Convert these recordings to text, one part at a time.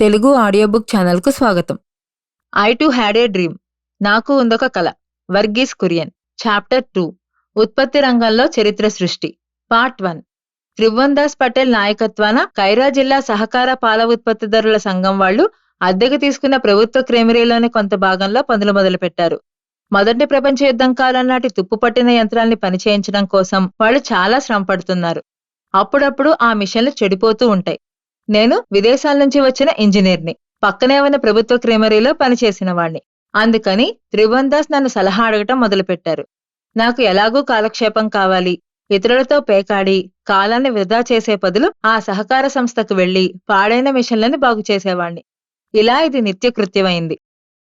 Telugu audio book ఛానల్కు స్వాగతం. I too had a dream. నాకు ఉందొక కళ వర్గీస్ కురియన్. Chapter two. ఉత్పత్తి రంగంలో చరిత్ర సృష్టి. Part one. త్రిభువన్ దాస్ పటేల్ నాయకత్వాన కైరా జిల్లా సహకార పాల ఉత్పత్తిదారుల సంఘం వాళ్ళు అద్దెకు తీసుకున్న ప్రభుత్వ క్రెమరీలోని కొంత భాగంలో పనులు మొదలుపెట్టారు. మొదటి ప్రపంచ యుద్ధం కాలం నాటి తుప్పు పట్టిన యంత్రాల్ని పనిచేయించడం కోసం వాళ్ళు చాలా శ్రమ పడుతున్నారు అప్పుడప్పుడు ఆ మిషన్లు చెడిపోతూ ఉంటాయి. నేను విదేశాల నుంచి వచ్చిన ఇంజనీర్ని పక్కనే ఉన్న ప్రభుత్వ క్రీమరీలో పనిచేసిన వాణ్ణి. అందుకని త్రిభువన్ దాస్ నన్ను సలహా అడగటం మొదలుపెట్టారు. నాకు ఎలాగూ కాలక్షేపం కావాలి. ఇతరులతో పేకాడి కాలాన్ని వృధా చేసే బదులు ఆ సహకార సంస్థకు వెళ్ళి పాడైన మిషన్లను బాగు చేసేవాణ్ణి. ఇలా ఇది నిత్యకృత్యమైంది.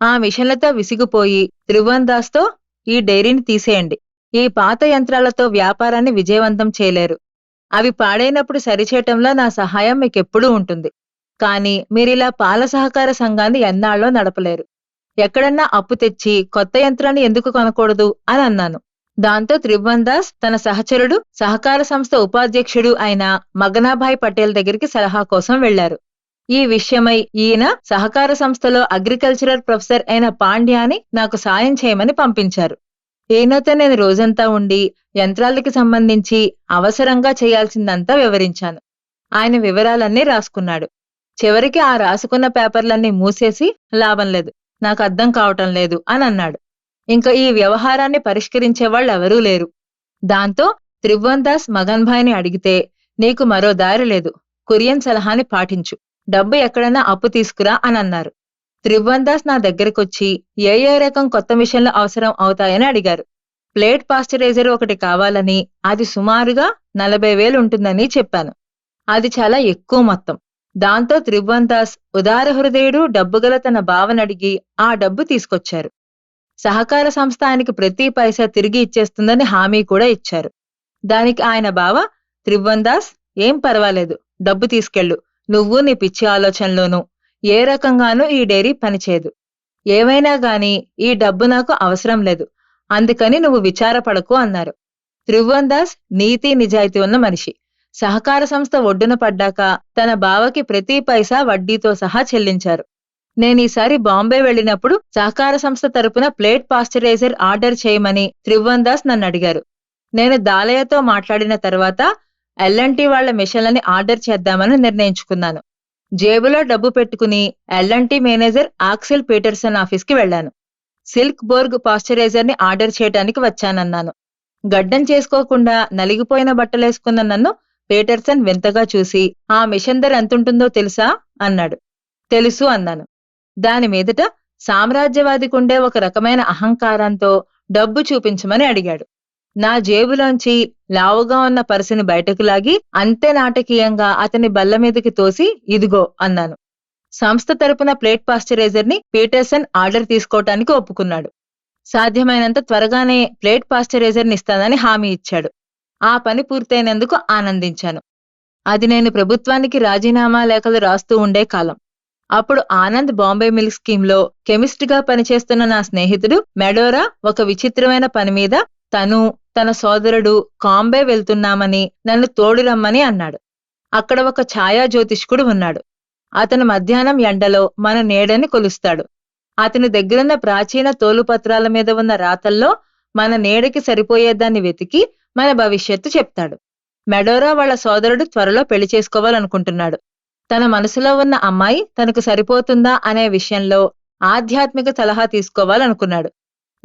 ఆ మిషన్లతో విసిగిపోయి త్రిభువన్ దాస్తో ఈ డైరీని తీసేయండి. ఈ పాత యంత్రాలతో వ్యాపారాన్ని విజయవంతం చేయలేరు. అవి పాడైనప్పుడు సరిచేయటంలో నా సహాయం మీకెప్పుడూ ఉంటుంది. కానీ మీరిలా పాల సహకార సంఘాన్ని ఎన్నాళ్ళో నడపలేరు. ఎక్కడన్నా అప్పు తెచ్చి కొత్త యంత్రాన్ని ఎందుకు కొనకూడదు అని అన్నాను. దాంతో త్రిభువన్ దాస్ తన సహచరుడు సహకార సంస్థ ఉపాధ్యక్షుడు అయిన మగనాభాయ్ పటేల్ దగ్గరికి సలహా కోసం వెళ్ళారు ఈ విషయమై ఈయన సహకార సంస్థలో అగ్రికల్చరల్ ప్రొఫెసర్ అయిన పాండ్యాని నాకు సాయం చేయమని పంపించారు. ఈయనతో నేను రోజంతా ఉండి యంత్రాలకి సంబంధించి అవసరంగా చేయాల్సిందంతా వివరించాను. ఆయన వివరాలన్నీ రాసుకున్నాడు. చివరికి ఆ రాసుకున్న పేపర్లన్నీ మూసేసి లాభం లేదు నాకు అర్థం కావటం లేదు అని అన్నాడు. ఇంకా ఈ వ్యవహారాన్ని పరిష్కరించే వాళ్ళు ఎవరూ లేరు. దాంతో త్రిభువన్ దాస్ మగన్ భాయ్ని అడిగితే నీకు మరో దారి లేదు కురియన్ సలహాని పాటించు డబ్బు ఎక్కడైనా అప్పు తీసుకురా అని అన్నారు. త్రిభువన్ దాస్ నా దగ్గరకొచ్చి ఏ ఏ రకం కొత్త మిషన్లు అవసరం అవుతాయని అడిగారు. ప్లేట్ పాస్చరైజర్ ఒకటి కావాలని అది సుమారుగా నలభై వేలు ఉంటుందని చెప్పాను. అది చాలా ఎక్కువ మొత్తం. దాంతో త్రిభువన్ దాస్ ఉదార హృదయుడు డబ్బుగల తన భావనడిగి ఆ డబ్బు తీసుకొచ్చారు. సహకార సంస్థ ఆయనకి ప్రతి పైసా తిరిగి ఇచ్చేస్తుందని హామీ కూడా ఇచ్చారు. దానికి ఆయన బావ త్రిభువన్ దాస్ ఏం పర్వాలేదు డబ్బు తీసుకెళ్ళు నువ్వు నీ పిచ్చి ఆలోచనలోనూ ఏ రకంగానూ ఈ డైరీ పనిచేయదు. ఏవైనా గాని ఈ డబ్బు నాకు అవసరం లేదు. అందుకని నువ్వు విచారపడకు అన్నారు. త్రిభువన్ దాస్ నీతి నిజాయితీ ఉన్న మనిషి. సహకార సంస్థ ఒడ్డున పడ్డాక తన బావకి ప్రతి పైసా వడ్డీతో సహా చెల్లించారు. నేనీసారి బాంబే వెళ్ళినప్పుడు సహకార సంస్థ తరపున ప్లేట్ పాస్చరైజర్ ఆర్డర్ చేయమని త్రిభువన్ దాస్ నన్ను అడిగారు. నేను దాలయ్యతో మాట్లాడిన తర్వాత ఎల్ఎన్టీ వాళ్ళ మిషన్లని ఆర్డర్ చేద్దామని నిర్ణయించుకున్నాను. జేబులో డబ్బు పెట్టుకుని ఎల్ఎన్టీ మేనేజర్ ఆక్సెల్ పీటర్సన్ ఆఫీస్కి వెళ్ళాను సిల్క్ బోర్గ్ పాశ్చరైజర్ని ఆర్డర్ చేయడానికి వచ్చానన్నాను. గడ్డం చేసుకోకుండా నలిగిపోయిన బట్టలేసుకున్న నన్ను పీటర్సన్ వింతగా చూసి ఆ మిషన్ ధర ఎంతుంటుందో తెలుసా? అన్నాడు. తెలుసు అన్నాను. దాని మీదట సామ్రాజ్యవాదికుండే ఒక రకమైన అహంకారంతో డబ్బు చూపించమని అడిగాడు. నా జేబులోంచి లావుగా ఉన్న పర్సుని బయటకు లాగి అంతే నాటకీయంగా అతని బల్ల మీదకి తోసి ఇదిగో అన్నాను. సంస్థ తరపున ప్లేట్ పాస్చరైజర్ని పీటర్సన్ ఆర్డర్ తీసుకోవటానికి ఒప్పుకున్నాడు. సాధ్యమైనంత త్వరగానే ప్లేట్ పాస్చరైజర్ని ఇస్తానని హామీ ఇచ్చాడు. ఆ పని పూర్తయినందుకు ఆనందించాను. అది నేను ప్రభుత్వానికి రాజీనామా లేఖలు రాస్తూ ఉండే కాలం. అప్పుడు ఆనంద్ బాంబే మిల్క్ స్కీమ్లో కెమిస్ట్గా పనిచేస్తున్న నా స్నేహితుడు మెడోరా ఒక విచిత్రమైన పని మీద తను తన సోదరుడు కాంబే వెళ్తున్నామని నన్ను తోడు రమ్మని అన్నాడు. అక్కడ ఒక ఛాయా జ్యోతిష్కుడు ఉన్నాడు. అతను మధ్యాహ్నం ఎండలో మన నీడని కొలుస్తాడు. అతని దగ్గరున్న ప్రాచీన తోలుపత్రాల మీద ఉన్న రాతల్లో మన నీడకి సరిపోయేదాన్ని వెతికి మన భవిష్యత్తు చెప్తాడు. మెడోరా వాళ్ళ సోదరుడు త్వరలో పెళ్ళి చేసుకోవాలనుకుంటున్నాడు. తన మనసులో ఉన్న అమ్మాయి తనకు సరిపోతుందా అనే విషయంలో ఆధ్యాత్మిక సలహా తీసుకోవాలనుకున్నాడు.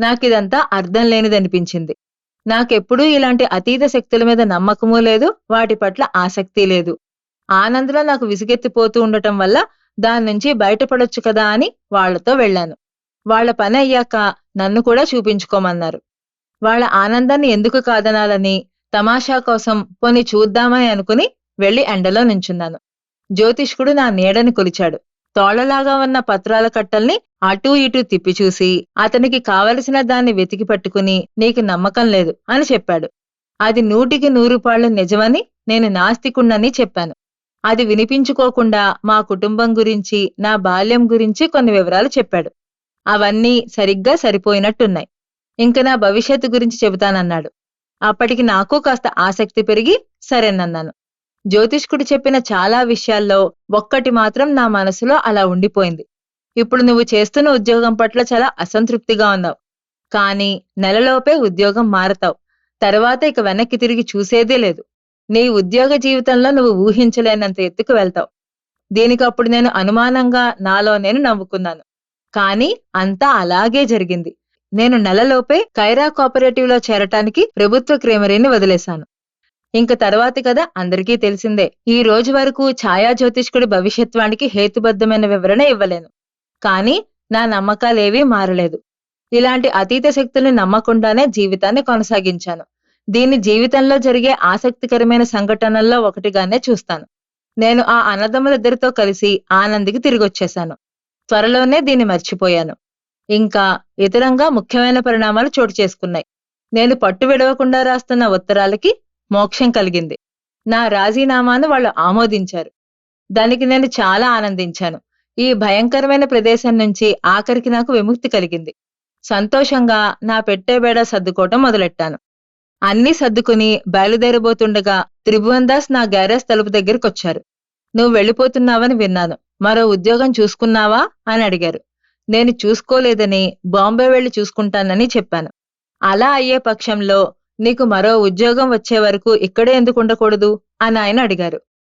నాకిదంతా అర్థం లేనిదనిపించింది. నాకెప్పుడూ ఇలాంటి అతీత శక్తుల మీద నమ్మకమూ లేదు వాటి పట్ల ఆసక్తి లేదు. ఆనందలో నాకు విసిగెత్తిపోతూ ఉండటం వల్ల దాని నుంచి బయటపడొచ్చు కదా అని వాళ్ళతో వెళ్ళాను వాళ్ళ పని అయ్యాక నన్ను కూడా చూపించుకోమన్నారు. వాళ్ళ ఆనందాన్ని ఎందుకు కాదనాలని తమాషా కోసం పోని చూద్దామని అనుకుని వెళ్ళి ఎండలో నించున్నాను. జ్యోతిష్కుడు నా నీడని కొలిచాడు. తోళ్ళలాగా ఉన్న పత్రాల కట్టల్ని అటూ ఇటూ తిప్పి చూసి అతనికి కావలసిన దాన్ని వెతికి పట్టుకుని నీకు నమ్మకం లేదు అని చెప్పాడు. అది నూటికి నూరు పాళ్ళు నిజమని నేను నాస్తికుణ్ణని చెప్పాను. అది వినిపించుకోకుండా మా కుటుంబం గురించి నా బాల్యం గురించి కొన్ని వివరాలు చెప్పాడు. అవన్నీ సరిగ్గా సరిపోయినట్టున్నాయి. ఇంక నా భవిష్యత్తు గురించి చెబుతానన్నాడు. అప్పటికి నాకు కాస్త ఆసక్తి పెరిగి సరేనన్నాను. జ్యోతిష్కుడు చెప్పిన చాలా విషయాల్లో ఒక్కటి మాత్రం నా మనసులో అలా ఉండిపోయింది. ఇప్పుడు నువ్వు చేస్తున్న ఉద్యోగం పట్ల చాలా అసంతృప్తిగా ఉన్నావు. కానీ నెలలోపే ఉద్యోగం మారతావు. తర్వాత ఇక వెనక్కి తిరిగి చూసేదే లేదు. నీ ఉద్యోగ జీవితంలో నువ్వు ఊహించలేనంత ఎత్తుకు వెళ్తావు. దీనికి అప్పుడు నేను అనుమానంగా నాలో నేను నవ్వుకున్నాను. కానీ అంతా అలాగే జరిగింది. నేను నెలలోపే కైరా కోఆపరేటివ్లో చేరటానికి ప్రభుత్వ క్రేమరీని వదిలేశాను. ఇంక తర్వాతి కదా అందరికీ తెలిసిందే. ఈ రోజు వరకు ఛాయా జ్యోతిష్కుడి భవిష్యత్వానికి హేతుబద్ధమైన వివరణ ఇవ్వలేను. కానీ నా నమ్మకాలేవీ మారలేదు. ఇలాంటి అతీత శక్తుల్ని నమ్మకుండానే జీవితాన్ని కొనసాగించాను. దీన్ని జీవితంలో జరిగే ఆసక్తికరమైన సంఘటనల్లో ఒకటిగానే చూస్తాను. నేను ఆ అన్నదమ్ములిద్దరితో కలిసి ఆనందికి తిరిగొచ్చేశాను. త్వరలోనే దీన్ని మర్చిపోయాను. ఇంకా ఇతరంగా ముఖ్యమైన పరిణామాలు చోటు చేసుకున్నాయి. నేను పట్టు విడవకుండా రాస్తున్న ఉత్తరాలకి మోక్షం కలిగింది. నా రాజీనామాను వాళ్ళు ఆమోదించారు. దానికి నేను చాలా ఆనందించాను. ఈ భయంకరమైన ప్రదేశం నుంచి ఆఖరికి నాకు విముక్తి కలిగింది. సంతోషంగా నా పెట్టేబేడ సర్దుకోవటం మొదలెట్టాను. అన్ని సర్దుకుని బయలుదేరబోతుండగా త్రిభువన్ దాస్ నా గ్యారేజ్ తలుపు దగ్గరకొచ్చారు. నువ్వు వెళ్ళిపోతున్నావని విన్నాను. మరో ఉద్యోగం చూసుకున్నావా? అని అడిగారు. నేను చూసుకోలేదని బాంబే వెళ్ళి చూసుకుంటానని చెప్పాను. అలా అయ్యే పక్షంలో నీకు మరో ఉద్యోగం వచ్చే వరకు ఇక్కడే ఎందుకు ఉండకూడదు? అని ఆయన అడిగారు.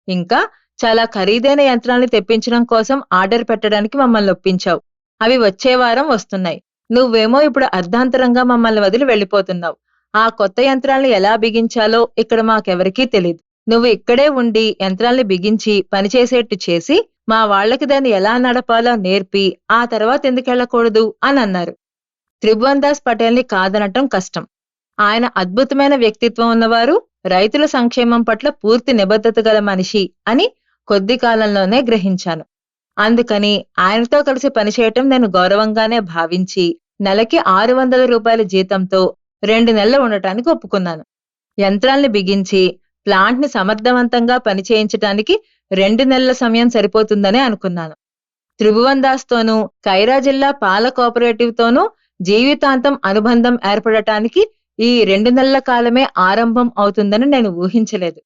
ఇంకా చాలా ఖరీదైన యంత్రాల్ని తెప్పించడం కోసం ఆర్డర్ పెట్టడానికి మమ్మల్ని ఒప్పించావు. అవి వచ్చే వారం వస్తున్నాయి. నువ్వేమో ఇప్పుడు అర్ధాంతరంగా మమ్మల్ని వదిలి వెళ్ళిపోతున్నావు. ఆ కొత్త యంత్రాల్ని ఎలా బిగించాలో ఇక్కడ మాకెవరికీ తెలియదు నువ్వు ఇక్కడే ఉండి యంత్రాల్ని బిగించి పనిచేసేట్టు చేసి మా వాళ్ళకి దాన్ని ఎలా నడపాలో నేర్పి ఆ తర్వాత ఎందుకెళ్ళకూడదు అని అన్నారు. త్రిభువన్ దాస్ పటేల్ని కాదనటం కష్టం. ఆయన అద్భుతమైన వ్యక్తిత్వం ఉన్నవారు రైతుల సంక్షేమం పట్ల పూర్తి నిబద్ధత గల మనిషి అని కొద్ది కాలంలోనే గ్రహించాను. అందుకని ఆయనతో కలిసి పనిచేయటం నేను గౌరవంగానే భావించి నెలకి ఆరు వందల రూపాయల జీతంతో రెండు నెలలు ఉండటానికి ఒప్పుకున్నాను. యంత్రాల్ని బిగించి ప్లాంట్ని సమర్థవంతంగా పనిచేయించటానికి రెండు నెలల సమయం సరిపోతుందనే అనుకున్నాను. త్రిభువన్ దాస్ తోనూ కైరా జిల్లా పాల కోఆపరేటివ్ తోనూ జీవితాంతం అనుబంధం ఏర్పడటానికి ఈ రెండు నెలల కాలమే ఆరంభం అవుతుందని నేను ఊహించలేదు.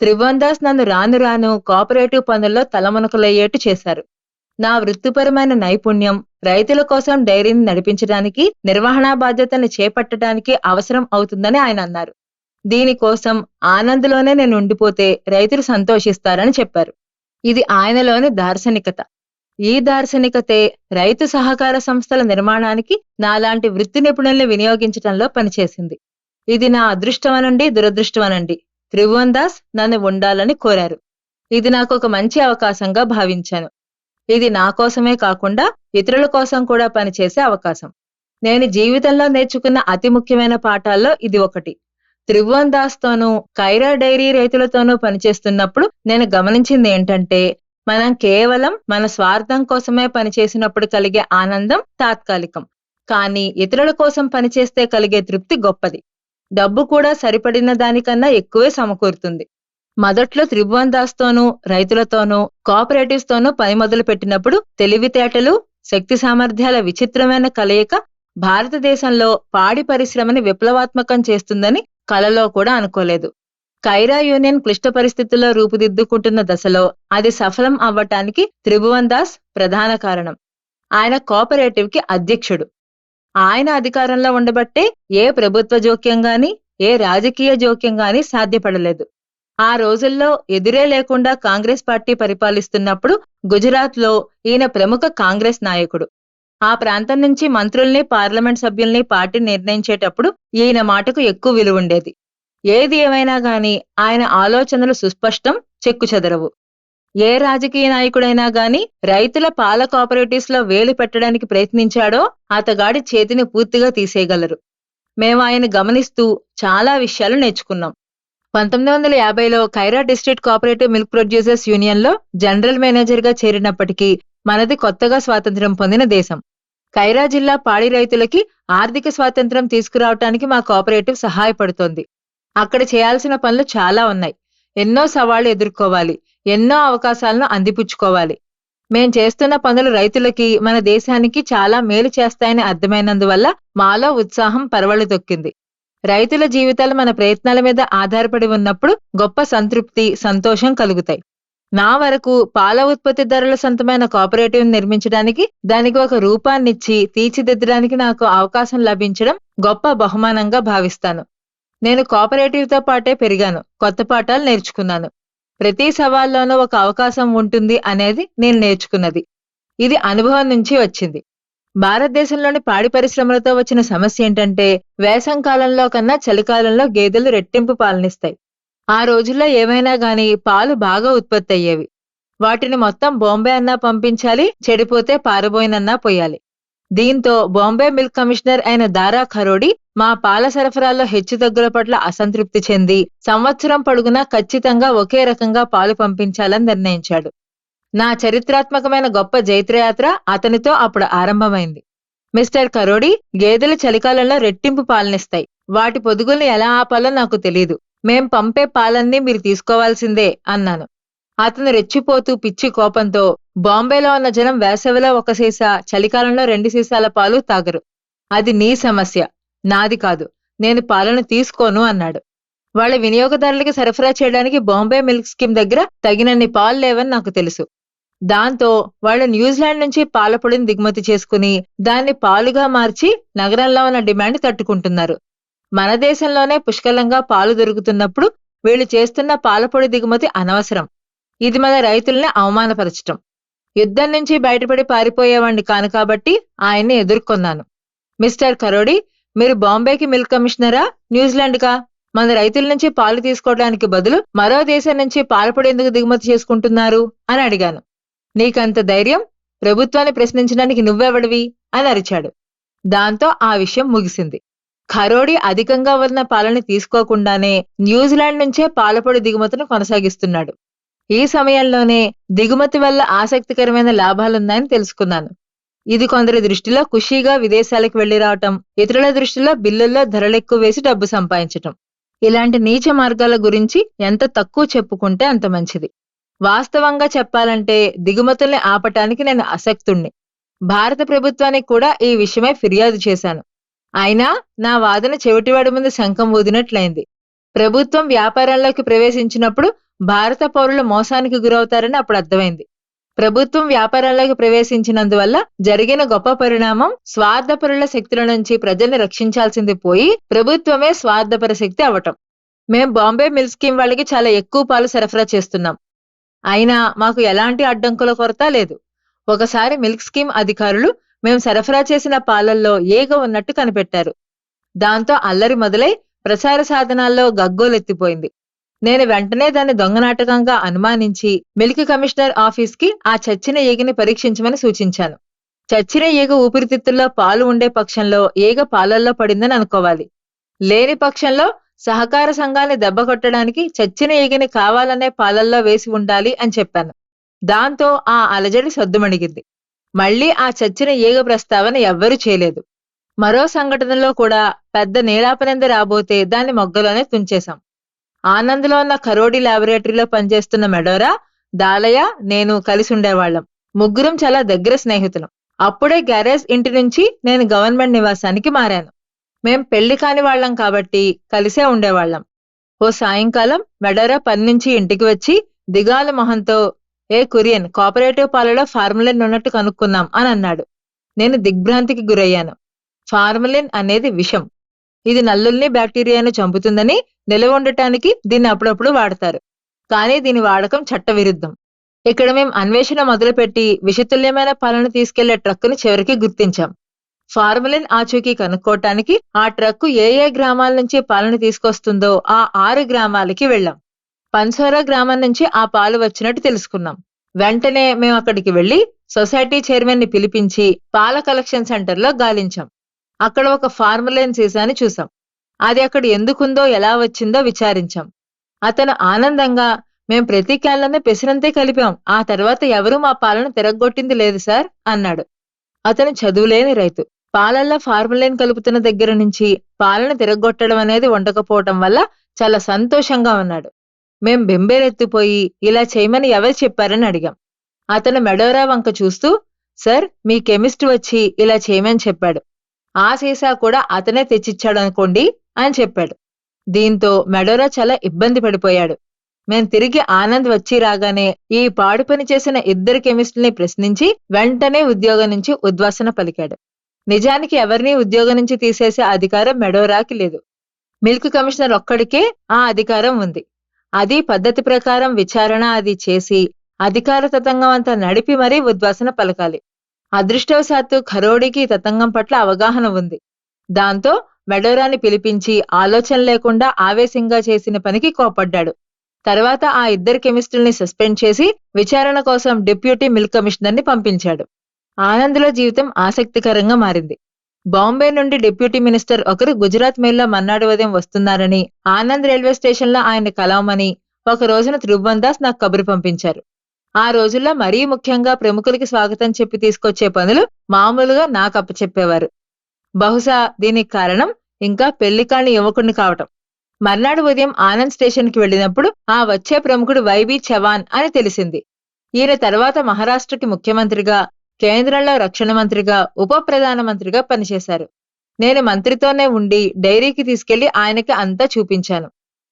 త్రిభువన్ దాస్ నన్ను రాను రాను కోఆపరేటివ్ పనుల్లో తలమునకలయ్యేట్టు చేశారు. నా వృత్తిపరమైన నైపుణ్యం రైతుల కోసం డైరీని నడిపించడానికి నిర్వహణా బాధ్యతను చేపట్టడానికి అవసరం అవుతుందని ఆయన అన్నారు. దీనికోసం ఆనంద్లోనే నేను ఉండిపోతే రైతులు సంతోషిస్తారని చెప్పారు. ఇది ఆయనలోని దార్శనికత. ఈ దార్శనికతే రైతు సహకార సంస్థల నిర్మాణానికి నాలాంటి వృత్తి నిపుణుల్ని వినియోగించటంలో పనిచేసింది. ఇది నా అదృష్టమనండి దురదృష్టమనండి. త్రిభువన్ దాస్ నన్ను ఉండాలని కోరారు. ఇది నాకు ఒక మంచి అవకాశంగా భావించాను. ఇది నా కోసమే కాకుండా ఇతరుల కోసం కూడా పనిచేసే అవకాశం. నేను జీవితంలో నేర్చుకున్న అతి ముఖ్యమైన పాఠాల్లో ఇది ఒకటి. త్రిభువన్ దాస్ తోనూ కైరా డైరీ రైతులతోనూ పనిచేస్తున్నప్పుడు నేను గమనించింది ఏంటంటే మనం కేవలం మన స్వార్థం కోసమే పనిచేసినప్పుడు కలిగే ఆనందం తాత్కాలికం. కానీ ఇతరుల కోసం పనిచేస్తే కలిగే తృప్తి గొప్పది. డబ్బు కూడా సరిపడిన దానికన్నా ఎక్కువే సమకూరుతుంది. మొదట్లో త్రిభువన్ దాస్ తోనూ రైతులతోనూ కోఆపరేటివ్స్ తోనూ పని మొదలు పెట్టినప్పుడు తెలివితేటలు శక్తి సామర్థ్యాల విచిత్రమైన కలయిక భారతదేశంలో పాడి పరిశ్రమని విప్లవాత్మకం చేస్తుందని కలలో కూడా అనుకోలేదు. కైరా యూనియన్ క్లిష్ట పరిస్థితుల్లో రూపుదిద్దుకుంటున్న దశలో అది సఫలం అవ్వటానికి త్రిభువన్ దాస్ ప్రధాన కారణం. ఆయన కోఆపరేటివ్కి అధ్యక్షుడు. ఆయన అధికారంలో ఉండబట్టే ఏ ప్రభుత్వ జోక్యం గాని ఏ రాజకీయ జోక్యం గాని సాధ్యపడలేదు. ఆ రోజుల్లో ఎదురే లేకుండా కాంగ్రెస్ పార్టీ పరిపాలిస్తున్నప్పుడు గుజరాత్లో ఈయన ప్రముఖ కాంగ్రెస్ నాయకుడు. ఆ ప్రాంతం నుంచి మంత్రుల్ని పార్లమెంట్ సభ్యుల్ని పార్టీ నిర్ణయించేటప్పుడు ఈయన మాటకు ఎక్కువ విలువ ఉండేది. ఏది ఏమైనా గాని ఆయన ఆలోచనలు సుస్పష్టం చెక్కు చెదరవు. ఏ రాజకీయ నాయకుడైనా గాని రైతుల పాల కోఆపరేటివ్స్లో వేలు పెట్టడానికి ప్రయత్నించాడో అతగాడి చేతిని పూర్తిగా తీసేయగలరు. మేము ఆయన గమనిస్తూ చాలా విషయాలు నేర్చుకున్నాం. పంతొమ్మిది వందల యాభైలో Khaira district cooperative milk producers యూనియన్లో జనరల్ మేనేజర్గా చేరినప్పటికీ మనది కొత్తగా స్వాతంత్ర్యం పొందిన దేశం. ఖైరా జిల్లా పాడి రైతులకి ఆర్థిక స్వాతంత్ర్యం తీసుకురావటానికి మా కోఆపరేటివ్ సహాయపడుతోంది. అక్కడ చేయాల్సిన పనులు చాలా ఉన్నాయి. ఎన్నో సవాళ్ళు ఎదుర్కోవాలి. ఎన్నో అవకాశాలను అందిపుచ్చుకోవాలి. మేం చేస్తున్న పనులు రైతులకి మన దేశానికి చాలా మేలు చేస్తాయని అర్థమైనందువల్ల మాలో ఉత్సాహం పరవళ్ళు తొక్కింది. రైతుల జీవితాలు మన ప్రయత్నాల మీద ఆధారపడి ఉన్నప్పుడు గొప్ప సంతృప్తి సంతోషం కలుగుతాయి. నా వరకు పాల ఉత్పత్తి ధరల సొంతమైన కోఆపరేటివ్ నిర్మించడానికి దానికి ఒక రూపాన్నిచ్చి తీర్చిదిద్దడానికి నాకు అవకాశం లభించడం గొప్ప బహుమానంగా భావిస్తాను. నేను కోఆపరేటివ్తో పాటే పెరిగాను. కొత్త పాఠాలు నేర్చుకున్నాను. ప్రతి సవాల్లోనూ ఒక అవకాశం ఉంటుంది అనేది నేను నేర్చుకున్నది. ఇది అనుభవం నుంచి వచ్చింది. భారతదేశంలోని పాడి పరిశ్రమలతో వచ్చిన సమస్య ఏంటంటే వేసం కాలంలో కన్నా చలికాలంలో గేదెలు రెట్టింపు పాలనిస్తాయి. ఆ రోజుల్లో ఏమైనా గాని పాలు బాగా ఉత్పత్తి అయ్యేవి. వాటిని మొత్తం బాంబే అన్నా పంపించాలి చెడిపోతే పారబోయినన్నా పోయాలి. దీంతో బాంబే మిల్క్ కమిషనర్ అయిన దారా ఖరోడి మా పాల సరఫరాలో హెచ్చుతగ్గుల పట్ల అసంతృప్తి చెంది సంవత్సరం పొడుగునా ఖచ్చితంగా ఒకే రకంగా పాలు పంపించాలని నిర్ణయించాడు. నా చరిత్రాత్మకమైన గొప్ప జైత్రయాత్ర అతనితో అప్పుడు ఆరంభమైంది. మిస్టర్ కరోడి గేదెలు చలికాలంలో రెట్టింపు పాలనిస్తాయి. వాటి పొదుగుల్ని ఎలా ఆపాలో నాకు తెలీదు. మేం పంపే పాలన్నీ మీరు తీసుకోవాల్సిందే అన్నాను. అతను రెచ్చిపోతూ పిచ్చి కోపంతో బాంబేలో ఉన్న జనం వేసవిలో ఒక సీసా చలికాలంలో రెండు సీసాల పాలు తాగరు. అది నీ సమస్య. నాది కాదు. నేను పాలను తీసుకోను అన్నాడు. వాళ్ళ వినియోగదారులకి సరఫరా చేయడానికి బాంబే మిల్క్ స్కీమ్ దగ్గర తగినన్ని పాలు లేవని నాకు తెలుసు. దాంతో వాళ్ళు న్యూజిలాండ్ నుంచి పాల పొడిని దిగుమతి చేసుకుని దాన్ని పాలుగా మార్చి నగరంలో ఉన్న డిమాండ్ తట్టుకుంటున్నారు. మన దేశంలోనే పుష్కలంగా పాలు దొరుకుతున్నప్పుడు వీళ్ళు చేస్తున్న పాలపొడి దిగుమతి అనవసరం. ఇది మన రైతుల్ని అవమానపరచటం. యుద్ధం నుంచి బయటపడి పారిపోయేవాణ్ణి కాను కాబట్టి ఆయన్ని ఎదుర్కొన్నాను. మిస్టర్ కరోడి మీరు బాంబేకి మిల్క్ కమిషనరా? న్యూజిలాండ్కా? మన రైతుల నుంచి పాలు తీసుకోవడానికి బదులు మరో దేశం నుంచి పాలపొడి ఎందుకు దిగుమతి చేసుకుంటున్నారు అని అడిగాను. నీకంత ధైర్యం? ప్రభుత్వాన్ని ప్రశ్నించడానికి నువ్వెవడివి? అని అరిచాడు. దాంతో ఆ విషయం ముగిసింది. ఖరోడి అధికంగా ఉన్న పాలని తీసుకోకుండానే న్యూజిలాండ్ నుంచే పాలపొడి దిగుమతిని కొనసాగిస్తున్నాడు. ఈ సమయంలోనే దిగుమతి వల్ల ఆసక్తికరమైన లాభాలున్నాయని తెలుసుకున్నాను. ఇది కొందరి దృష్టిలో ఖుషీగా విదేశాలకు వెళ్ళి రావటం ఇతరుల దృష్టిలో బిల్లుల్లో ధరలెక్కువ వేసి డబ్బు సంపాదించటం. ఇలాంటి నీచ మార్గాల గురించి ఎంత తక్కువ చెప్పుకుంటే అంత మంచిది. వాస్తవంగా చెప్పాలంటే దిగుమతుల్ని ఆపటానికి నేను అసక్తుణ్ణి. భారత ప్రభుత్వానికి కూడా ఈ విషయమై ఫిర్యాదు చేశాను. అయినా నా వాదన చెవిటివాడి ముందు శంఖం ఊదినట్లయింది. ప్రభుత్వం వ్యాపారంలోకి ప్రవేశించినప్పుడు భారత పౌరులు మోసానికి గురవుతారని అప్పుడు అర్థమైంది. ప్రభుత్వం వ్యాపారంలోకి ప్రవేశించినందువల్ల జరిగిన గొప్ప పరిణామం స్వార్థపరుల శక్తుల నుంచి ప్రజల్ని రక్షించాల్సింది పోయి ప్రభుత్వమే స్వార్థపర శక్తి అవటం మేం బాంబే మిల్క్ స్కీమ్ వాళ్ళకి చాలా ఎక్కువ పాలు సరఫరా చేస్తున్నాం. అయినా మాకు ఎలాంటి అడ్డంకుల కొరత లేదు. ఒకసారి మిల్క్ స్కీమ్ అధికారులు మేము సరఫరా చేసిన పాలల్లో ఏగ ఉన్నట్టు కనిపెట్టారు. దాంతో అల్లరి మొదలై ప్రసార సాధనాల్లో గగ్గోలెత్తిపోయింది. నేను వెంటనే దాన్ని దొంగనాటకంగా అనుమానించి మిల్క్ కమిషనర్ ఆఫీస్కి ఆ చచ్చిన ఈగని పరీక్షించమని సూచించాను. చచ్చిన ఈగ ఊపిరితిత్తుల్లో పాలు ఉండే పక్షంలో ఈగ పాలల్లో పడిందని అనుకోవాలి. లేని పక్షంలో సహకార సంఘాన్ని దెబ్బ కొట్టడానికి చచ్చిన ఈగని కావాలనే పాలల్లో వేసి ఉండాలి అని చెప్పాను. దాంతో ఆ అలజడి సద్దుమణిగింది. మళ్ళీ ఆ చచ్చిన ఈగ ప్రస్తావన ఎవ్వరూ చేయలేదు. మరో సంఘటనలో కూడా పెద్ద నీలాపనింద రాబోతే దాన్ని మొగ్గలోనే తుంచేశాం. ఆనంద్లో ఉన్న కరోడి లాబొరేటరీలో పనిచేస్తున్న మెడోరా దాలయ నేను కలిసి ఉండేవాళ్ళం. ముగ్గురం చాలా దగ్గర స్నేహితులం. అప్పుడే గ్యారేజ్ ఇంటి నుంచి నేను గవర్నమెంట్ నివాసానికి మారాను. మేం పెళ్ళి కాని వాళ్ళం కాబట్టి కలిసే ఉండేవాళ్ళం. ఓ సాయంకాలం మెడోరా పని నుంచి ఇంటికి వచ్చి దిగాల మొహంతో ఏ కురియన్ కోఆపరేటివ్ పాలలో ఫార్ములిన్ ఉన్నట్టు కనుక్కున్నాం అని అన్నాడు. నేను దిగ్భ్రాంతికి గురయ్యాను. ఫార్ములిన్ అనేది విషం. ఇది నల్లుల్ని బ్యాక్టీరియాను చంపుతుందని నిలవ ఉండటానికి దీన్ని అప్పుడప్పుడు వాడతారు. కానీ దీని వాడకం చట్టవిరుద్ధం. ఇక్కడ మేము అన్వేషణ మొదలుపెట్టి విషతుల్యమైన పాలను తీసుకెళ్ళే ట్రక్కుని చివరికి గుర్తించాం. ఫార్ములిన్ ఆచూకీ కనుక్కోటానికి ఆ ట్రక్కు ఏ ఏ గ్రామాల నుంచి పాలను తీసుకొస్తుందో ఆ ఆరు గ్రామాలకి వెళ్ళాం. పన్సోరా గ్రామం నుంచి ఆ పాలు వచ్చినట్టు తెలుసుకున్నాం. వెంటనే మేము అక్కడికి వెళ్ళి సొసైటీ చైర్మన్ని పిలిపించి పాల కలెక్షన్ సెంటర్లో గాలించాం. అక్కడ ఒక ఫార్ములైన్ సీసాని చూసాం అది అక్కడ ఎందుకుందో ఎలా వచ్చిందో విచారించాం. అతను ఆనందంగా మేం ప్రతి క్యాన్లోనే పెసినంతే కలిపాం. ఆ తర్వాత ఎవరూ మా పాలను తిరగొట్టింది లేదు సార్ అన్నాడు. అతను చదువులేని రైతు. పాలల్లో ఫార్ములైన్ కలుపుతున్న దగ్గర నుంచి పాలను తిరగొట్టడం అనేది ఉండకపోవటం వల్ల చాలా సంతోషంగా ఉన్నాడు. మేం బెంబేలెత్తిపోయి ఇలా చేయమని ఎవరు చెప్పారని అడిగాం. అతను మెడోరా వంక చూస్తూ సార్ మీ కెమిస్ట్ వచ్చి ఇలా చేయమని చెప్పాడు. ఆ సీసా కూడా అతనే తెచ్చిచ్చాడు అనుకోండి అని చెప్పాడు. దీంతో మెడోరా చాలా ఇబ్బంది పడిపోయాడు. మేం తిరిగి ఆనంద్ వచ్చి రాగానే ఈ పాడు పని చేసిన ఇద్దరు కెమిస్టుల్ని ప్రశ్నించి వెంటనే ఉద్యోగం నుంచి ఉద్వాసన పలికాడు. నిజానికి ఎవరిని ఉద్యోగం నుంచి తీసేసే అధికారం మెడోరాకి లేదు. మిల్క్ కమిషనర్ ఒక్కడికే ఆ అధికారం ఉంది. అది పద్ధతి ప్రకారం విచారణ అది చేసి అధికార తతంగం అంతా నడిపి మరీ ఉద్వాసన పలకాలి. అదృష్టవశాత్తు ఖరోడికి తతంగం పట్ల అవగాహన ఉంది. దాంతో మెడోరాని పిలిపించి ఆలోచన లేకుండా ఆవేశంగా చేసిన పనికి కోపడ్డాడు తర్వాత ఆ ఇద్దరు కెమిస్టుల్ని సస్పెండ్ చేసి విచారణ కోసం డిప్యూటీ మిల్క్ కమిషనర్ని పంపించాడు. ఆనంద్లో జీవితం ఆసక్తికరంగా మారింది. బాంబే నుండి డిప్యూటీ మినిస్టర్ ఒకరు గుజరాత్ మెయిల్లో మన్నాడు ఉదయం వస్తున్నారని ఆనంద్ రైల్వే స్టేషన్లో ఆయన కలవమని ఒక రోజున త్రిభువన్ దాస్ నాకు కబురు పంపించారు. ఆ రోజుల్లో మరీ ముఖ్యంగా ప్రముఖులకి స్వాగతం చెప్పి తీసుకొచ్చే పనులు మామూలుగా నాకు అప్పచెప్పేవారు. బహుశా దీనికి కారణం ఇంకా పెళ్ళికాని యువకుడిని కావటం. మర్నాడు ఉదయం ఆనంద్ స్టేషన్కి వెళ్ళినప్పుడు ఆ వచ్చే ప్రముఖుడు వైబీ చవాన్ అని తెలిసింది. ఈయన తర్వాత మహారాష్ట్రకి ముఖ్యమంత్రిగా కేంద్రంలో రక్షణ మంత్రిగా ఉప ప్రధానమంత్రిగా పనిచేశారు. నేను మంత్రితోనే ఉండి డైరీకి తీసుకెళ్ళి ఆయనకి అంతా చూపించాను.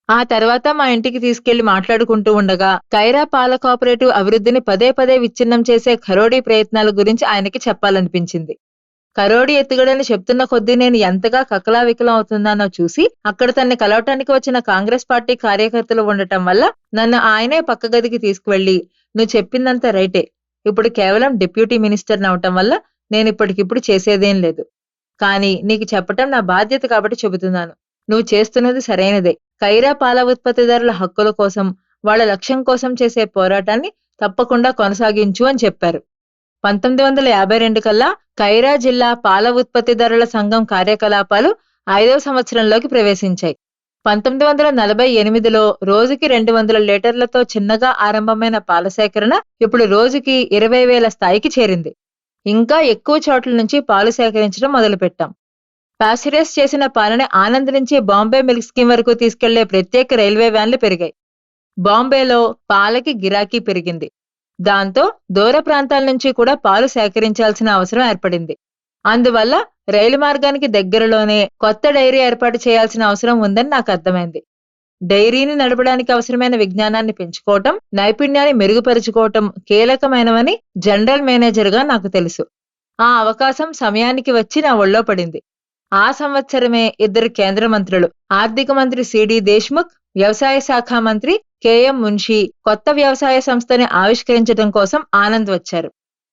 ఆ తర్వాత మా ఇంటికి తీసుకెళ్ళి మాట్లాడుకుంటూ ఉండగా కైరా పాల కోఆపరేటివ్ అభివృద్ధిని పదే పదే విచ్ఛిన్నం చేసే ఖరోడీ ప్రయత్నాల గురించి ఆయనకి చెప్పాలనిపించింది. కరోడి ఎత్తుగడని చెప్తున్న కొద్దీ నేను ఎంతగా కకలావికలం అవుతున్నానో చూసి అక్కడ తన్ని కలవటానికి వచ్చిన కాంగ్రెస్ పార్టీ కార్యకర్తలు ఉండటం వల్ల నన్ను ఆయనే పక్క గదికి తీసుకువెళ్ళి నువ్వు చెప్పిందంత రైటే. ఇప్పుడు కేవలం డిప్యూటీ మినిస్టర్ అవటం వల్ల నేను ఇప్పటికిప్పుడు చేసేదేం లేదు. కానీ నీకు చెప్పటం నా బాధ్యత కాబట్టి చెబుతున్నాను. నువ్వు చేస్తున్నది సరైనదే. కైరా పాల ఉత్పత్తిదారుల హక్కుల కోసం వాళ్ళ లక్ష్యం కోసం చేసే పోరాటాన్ని తప్పకుండా కొనసాగించు అని చెప్పారు. పంతొమ్మిది వందల యాభై రెండు కల్లా కైరా జిల్లా పాల ఉత్పత్తిదారుల సంఘం కార్యకలాపాలు ఐదవ సంవత్సరంలోకి ప్రవేశించాయి. పంతొమ్మిది వందల నలభై ఎనిమిదిలో రోజుకి రెండు వందల లీటర్లతో చిన్నగా ఆరంభమైన పాల సేకరణ ఇప్పుడు రోజుకి ఇరవై వేల స్థాయికి చేరింది. ఇంకా ఎక్కువ చోట్ల నుంచి పాలు సేకరించడం మొదలుపెట్టాం. పాస్చరైజ్ చేసిన పాలని ఆనంద్ నుంచి బాంబే మిల్క్ స్కీమ్ వరకు తీసుకెళ్ళే ప్రత్యేక రైల్వే వ్యాన్లు పెరిగాయి. బాంబేలో పాలకి గిరాకీ పెరిగింది. దాంతో దూర ప్రాంతాల నుంచి కూడా పాలు సేకరించాల్సిన అవసరం ఏర్పడింది. అందువల్ల రైలు మార్గానికి దగ్గరలోనే కొత్త డైరీ ఏర్పాటు చేయాల్సిన అవసరం ఉందని నాకు అర్థమైంది. డైరీని నడపడానికి అవసరమైన విజ్ఞానాన్ని పెంచుకోవటం నైపుణ్యాన్ని మెరుగుపరుచుకోవటం కీలకమైనవని జనరల్ మేనేజర్గా నాకు తెలుసు. ఆ అవకాశం సమయానికి వచ్చి నా ఒళ్ళో పడింది. ఆ సంవత్సరమే ఇద్దరు కేంద్ర మంత్రులు. ఆర్థిక మంత్రి సిడి దేశ్ముఖ్ వ్యవసాయ శాఖ మంత్రి కేఎం మున్షి కొత్త వ్యవసాయ సంస్థని ఆవిష్కరించడం కోసం ఆనంద్ వచ్చారు.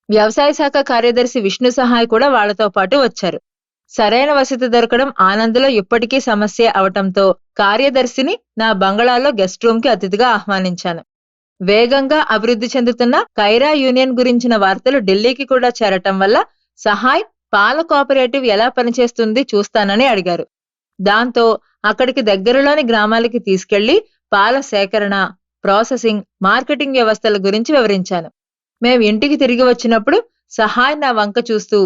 వ్యవసాయ శాఖ కార్యదర్శి విష్ణు సహాయ్ కూడా వాళ్ళతో పాటు వచ్చారు. సరైన వసతి దొరకడం ఆనంద్లో ఇప్పటికీ సమస్య అవటంతో కార్యదర్శిని నా బంగళాలో గెస్ట్ రూమ్కి అతిథిగా ఆహ్వానించాను. వేగంగా అభివృద్ధి చెందుతున్న కైరా యూనియన్ గురించిన వార్తలు ఢిల్లీకి కూడా చేరటం వల్ల సహాయ్ పాల కోఆపరేటివ్ ఎలా పనిచేస్తుంది చూస్తానని అడిగారు. దాంతో అక్కడికి దగ్గరలోని గ్రామాలకి తీసుకెళ్ళి పాల సేకరణ ప్రాసెసింగ్ మార్కెటింగ్ వ్యవస్థల గురించి వివరించాను. మేం ఇంటికి తిరిగి వచ్చినప్పుడు సహాయ్ నా వంక చూస్తూ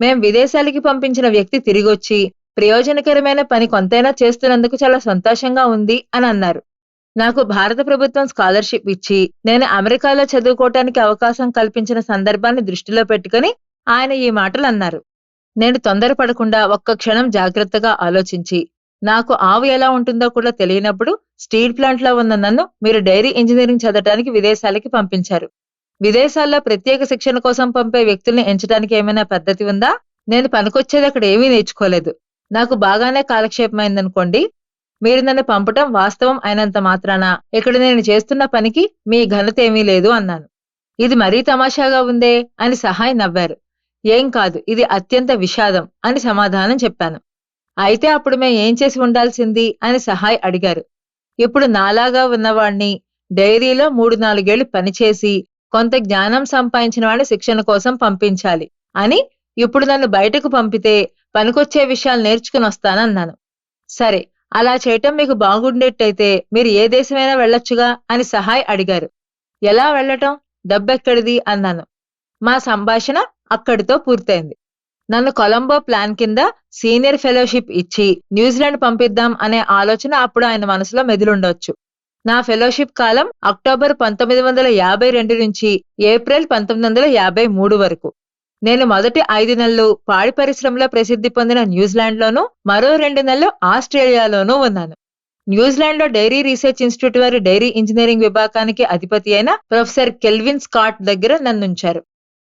మేం విదేశాలకి పంపించిన వ్యక్తి తిరిగొచ్చి ప్రయోజనకరమైన పని కొంతైనా చేస్తున్నందుకు చాలా సంతోషంగా ఉంది అని అన్నారు. నాకు భారత ప్రభుత్వం స్కాలర్షిప్ ఇచ్చి నేను అమెరికాలో చదువుకోవటానికి అవకాశం కల్పించిన సందర్భాన్ని దృష్టిలో పెట్టుకుని ఆయన ఈ మాటలు అన్నారు. నేను తొందరపడకుండా ఒక్క క్షణం జాగ్రత్తగా ఆలోచించి నాకు ఆవు ఎలా ఉంటుందో కూడా తెలియనప్పుడు స్టీల్ ప్లాంట్లో ఉన్న నన్ను మీరు డైరీ ఇంజనీరింగ్ చదవటానికి విదేశాలకి పంపించారు. విదేశాల్లో ప్రత్యేక శిక్షణ కోసం పంపే వ్యక్తుల్ని ఎంచడానికి ఏమైనా పద్ధతి ఉందా? నేను పనికొచ్చేది అక్కడ ఏమీ నేర్చుకోలేదు. నాకు బాగానే కాలక్షేపమైందనుకోండి మీరు నన్ను పంపటం వాస్తవం అయినంత మాత్రాన ఇక్కడ నేను చేస్తున్న పనికి మీ ఘనత ఏమీ లేదు అన్నాను. ఇది మరీ తమాషాగా ఉందే అని సహాయ్ నవ్వారు. ఏం కాదు ఇది అత్యంత విషాదం అని సమాధానం చెప్పాను. అయితే అప్పుడు మేం ఏం చేసి ఉండాల్సింది అని సహాయ్ అడిగారు. ఇప్పుడు నాలాగా ఉన్నవాణ్ణి డైరీలో మూడు నాలుగేళ్ళు పనిచేసి కొంత జ్ఞానం సంపాదించిన వాడిని శిక్షణ కోసం పంపించాలి అని ఇప్పుడు నన్ను బయటకు పంపితే పనికొచ్చే విషయాలు నేర్చుకుని వస్తానన్నాను. సరే అలా చేయటం మీకు బాగుండేట్టయితే మీరు ఏ దేశమైనా వెళ్ళొచ్చుగా అని సహాయ్ అడిగారు. ఎలా వెళ్ళటం? డబ్బెక్కడిది అన్నాను. మా సంభాషణ అక్కడితో పూర్తయింది. నన్ను కొలంబో ప్లాన్ కింద సీనియర్ ఫెలోషిప్ ఇచ్చి న్యూజిలాండ్ పంపిద్దాం అనే ఆలోచన అప్పుడు ఆయన మనసులో మెదిలుండొచ్చు. నా ఫెలోషిప్ కాలం అక్టోబర్ పంతొమ్మిది వందల యాభై రెండు నుంచి ఏప్రిల్ పంతొమ్మిది వందల యాభై మూడు వరకు. నేను మొదటి ఐదు నెలలు పాడి పరిశ్రమలో ప్రసిద్ధి పొందిన న్యూజిలాండ్లోనూ మరో రెండు నెలలు ఆస్ట్రేలియాలోనూ ఉన్నాను. న్యూజిలాండ్లో డైరీ రీసెర్చ్ ఇన్స్టిట్యూట్ వారి డైరీ ఇంజనీరింగ్ విభాగానికి అధిపతి అయిన ప్రొఫెసర్ కెల్విన్ స్కాట్ దగ్గర నన్ను ఉంచారు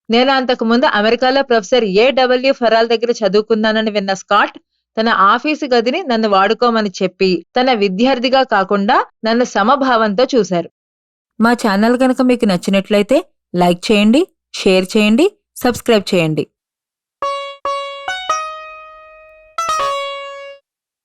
నేను అంతకు ముందు అమెరికాలో ప్రొఫెసర్ డబ్ల్యూ ఫరాల్ దగ్గర చదువుకున్నానని విన్న స్కాట్ తన ఆఫీసు గదిని నన్ను వాడుకోమని చెప్పి తన విద్యార్థిగా కాకుండా నన్ను సమభావంతో చూశారు. మా ఛానల్ కనుక మీకు నచ్చినట్లయితే లైక్ చేయండి షేర్ చేయండి సబ్స్క్రైబ్ చేయండి.